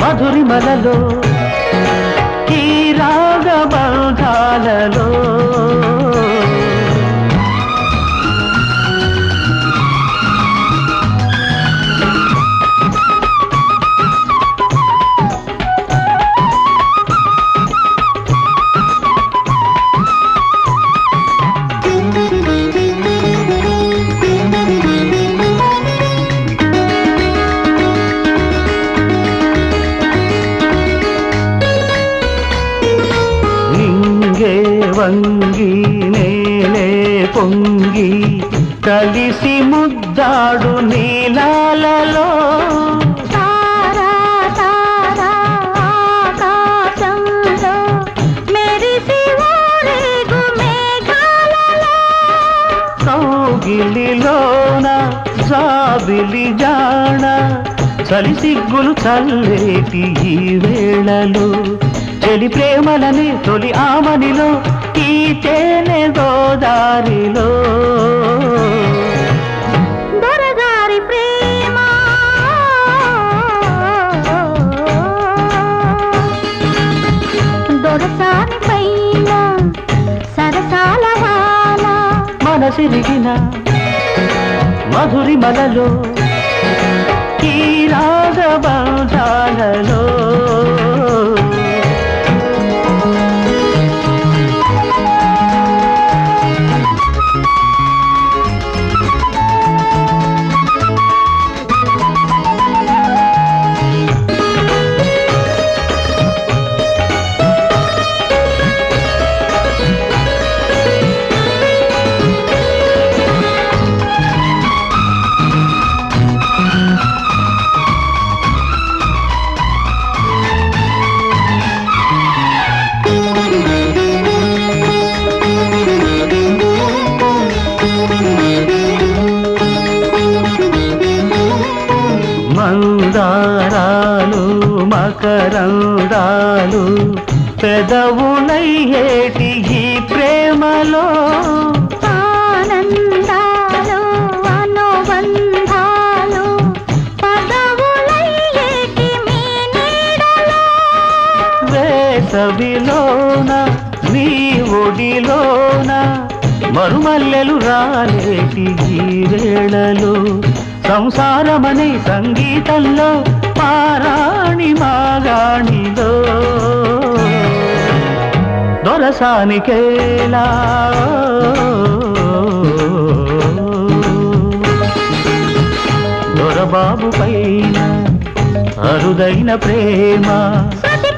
మధురిమలలో కీరాగ రాగబంధాలలో వంగి నేలే పొంగి కలిసి ముద్దాడు నీలాలలో. కౌగిలిలోన జాబిలి జాణ చలి సిగ్గులు చల్లేటి ఈ వేళలు. చెలి ప్రేమలని తొలి ఆమనిలో ఈ తేనె గోదారిలో. మనసిరిగిన మధురిమలలో ఈ రాగబంధాలలో మందారాలు మకరందాలు పెదవులయ్యేటి ఈ ప్రేమలో? ఆనందాలు అనుబంధాలు పదవులయ్యేటి మీ నీడలో? వేసవిలోన నీ ఒడిలోన మరుమల్లెలు రాలేటి ఈ వేళలు. సంసారమనే సంగీతంలో దొరసాని మాగాణిలో దొరసానికేలా. దొరబాబు పైన అరుదైన ప్రేమ. శృతి